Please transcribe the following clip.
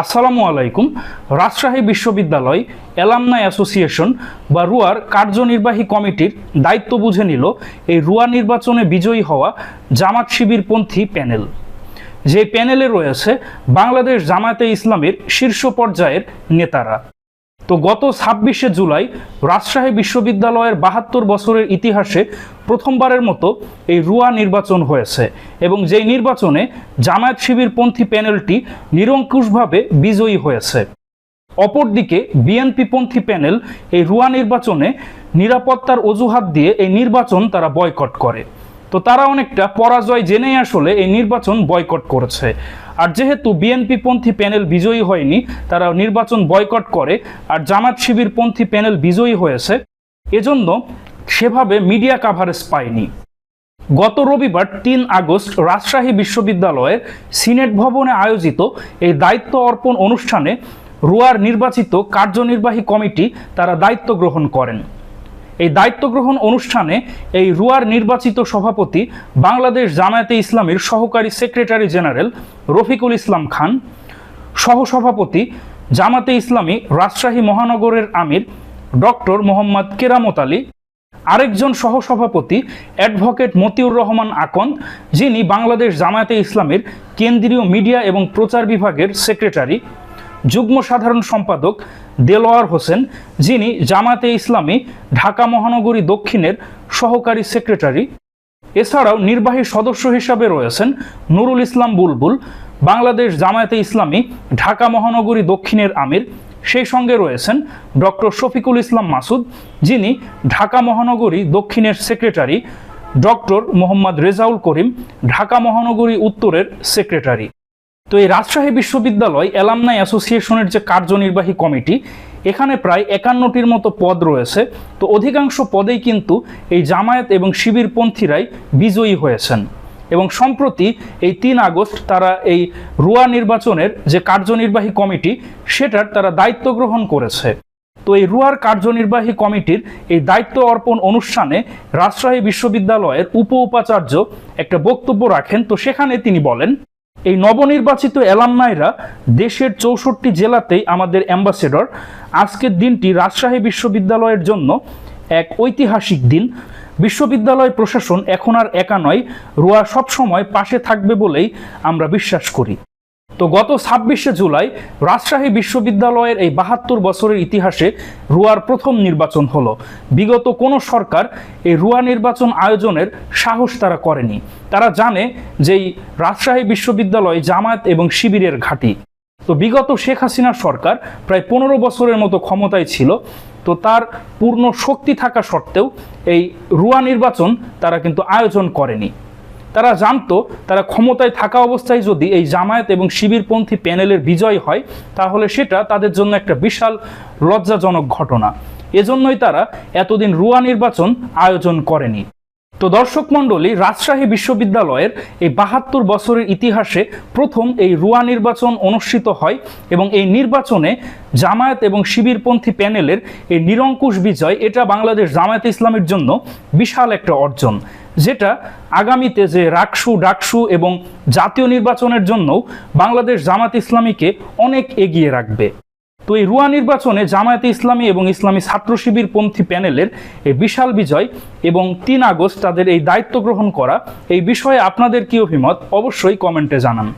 আসসালামু আলাইকুম। রাজশাহী বিশ্ববিদ্যালয় এলামনাই অ্যাসোসিয়েশন বা রুয়ার কার্যনির্বাহী কমিটির দায়িত্ব বুঝে নিল এই রুয়া নির্বাচনে বিজয়ী হওয়া জামাত শিবিরপন্থী প্যানেল। যে প্যানেলে রয়েছে বাংলাদেশ জামায়াতে ইসলামের শীর্ষ পর্যায়ের নেতারা। তো গত ছাব্বিশে জুলাই রাজশাহী বিশ্ববিদ্যালয়ের বাহাত্তর বছরের ইতিহাসে প্রথমবারের মতো এই রুয়া নির্বাচন হয়েছে এবং যেই নির্বাচনে জামায়াত শিবিরপন্থী প্যানেলটি নিরঙ্কুশভাবে বিজয়ী হয়েছে। অপরদিকে বিএনপিপন্থী প্যানেল এই রুয়া নির্বাচনে নিরাপত্তার অজুহাত দিয়ে এই নির্বাচন তারা বয়কট করে। তো তারা অনেকটা পরাজয় জেনেই আসলে এই নির্বাচন বয়কট করেছে। আর যেহেতু বিএনপিপন্থী প্যানেল বিজয়ী হয়নি, তারা নির্বাচন বয়কট করে আর জামাত শিবিরপন্থী প্যানেল বিজয়ী হয়েছে, এজন্য সেভাবে মিডিয়া কাভারেজ পায়নি। গত রবিবার তিন আগস্ট রাজশাহী বিশ্ববিদ্যালয়ের সিনেট ভবনে আয়োজিত এই দায়িত্ব অর্পণ অনুষ্ঠানে রুয়ার নির্বাচিত কার্যনির্বাহী কমিটি তারা দায়িত্ব গ্রহণ করেন। এই দায়িত্ব গ্রহণ অনুষ্ঠানে এই রুয়ার নির্বাচিত সভাপতি বাংলাদেশ জামায়াতে ইসলামীর সহকারী সেক্রেটারি জেনারেল রফিকুল ইসলাম খান, সহসভাপতি জামাতে ইসলামী রাজশাহী মহানগরের আমির ডক্টর মোহাম্মদ কেরামত আলী, আরেকজন সহসভাপতি অ্যাডভোকেট মতিউর রহমান আকন্দ, যিনি বাংলাদেশ জামায়াতে ইসলামের কেন্দ্রীয় মিডিয়া এবং প্রচার বিভাগের সেক্রেটারি। যুগ্ম সাধারণ সম্পাদক দেলোয়ার হোসেন, যিনি জামাতে ইসলামী, ঢাকা মহানগরী দক্ষিণের সহকারী সেক্রেটারি। এছাড়াও নির্বাহী সদস্য হিসাবে রয়েছেন নুরুল ইসলাম বুলবুল, বাংলাদেশ জামায়াতে ইসলামী, ঢাকা মহানগরী দক্ষিণের আমির। সেই সঙ্গে রয়েছেন ডক্টর শফিকুল ইসলাম মাসুদ, যিনি ঢাকা মহানগরী দক্ষিণের সেক্রেটারি। ডক্টর মোহাম্মদ রেজাউল করিম, ঢাকা মহানগরী উত্তরের সেক্রেটারি। তো এই রাজশাহী বিশ্ববিদ্যালয় এলামনাই অ্যাসোসিয়েশনের যে কার্যনির্বাহী কমিটি, এখানে প্রায় একান্নটির মতো পদ রয়েছে। তো অধিকাংশ পদেই কিন্তু এই জামায়াত এবং শিবিরপন্থীরাই বিজয়ী হয়েছেন। এবং সম্প্রতি এই তিন আগস্ট তারা এই রুয়া নির্বাচনের যে কার্যনির্বাহী কমিটি, সেটার তারা দায়িত্ব গ্রহণ করেছে। তো এই রুয়ার কার্যনির্বাহী কমিটির এই দায়িত্ব অর্পণ অনুষ্ঠানে রাজশাহী বিশ্ববিদ্যালয়ের উপ উপাচার্য একটা বক্তব্য রাখেন। তো সেখানে তিনি বলেন এই নবনির্বাচিত এলামনাইরা দেশের চৌষট্টি জেলাতেই আমাদের অ্যাম্বাসেডর। আজকের দিনটি রাজশাহী বিশ্ববিদ্যালয়ের জন্য এক ঐতিহাসিক দিন। বিশ্ববিদ্যালয় প্রশাসন এখন আর একা নয়, রোয়া সবসময় পাশে থাকবে বলেই আমরা বিশ্বাস করি। তো গত ছাব্বিশে জুলাই রাজশাহী বিশ্ববিদ্যালয়ের এই বাহাত্তর বছরের ইতিহাসে রুয়ার প্রথম নির্বাচন হলো। বিগত কোনো সরকার এই রুয়া নির্বাচন আয়োজনের সাহস তারা করেনি। তারা জানে যে এই রাজশাহী বিশ্ববিদ্যালয় জামায়াত এবং শিবিরের ঘাঁটি। তো বিগত শেখ হাসিনার সরকার প্রায় পনেরো বছরের মতো ক্ষমতায় ছিল। তো তার পূর্ণ শক্তি থাকা সত্ত্বেও এই রুয়া নির্বাচন তারা কিন্তু আয়োজন করেনি। তারা জানতো, তারা ক্ষমতায় থাকা অবস্থায় যদি এই জামায়াত এবং শিবিরপন্থী প্যানেলের বিজয় হয়, তাহলে সেটা তাদের জন্য একটা বিশাল লজ্জাজনক ঘটনা। এজন্যই তারা এতদিন রুয়া নির্বাচন আয়োজন করেনি। তো দর্শক মণ্ডলী, রাজশাহী বিশ্ববিদ্যালয়ের এই বাহাত্তর বছরের ইতিহাসে প্রথম এই রুয়া নির্বাচন অনুষ্ঠিত হয় এবং এই নির্বাচনে জামায়াত এবং শিবিরপন্থী প্যানেলের এই নিরঙ্কুশ বিজয়, এটা বাংলাদেশ জামায়াত ইসলামের জন্য বিশাল একটা অর্জন, যেটা আগামীতে যে রাকসু ডাকসু এবং জাতীয় নির্বাচনের জন্যও বাংলাদেশ জামাত ইসলামীকে অনেক এগিয়ে রাখবে। তো এই রুয়া নির্বাচনে জামায়াতে ইসলামী এবং ইসলামী ছাত্র শিবির পন্থী প্যানেলের এই বিশাল বিজয় এবং তিন আগস্ট তাদের এই দায়িত্ব গ্রহণ করা, এই বিষয়ে আপনাদের কি অভিমত? অবশ্যই কমেন্টে জানান।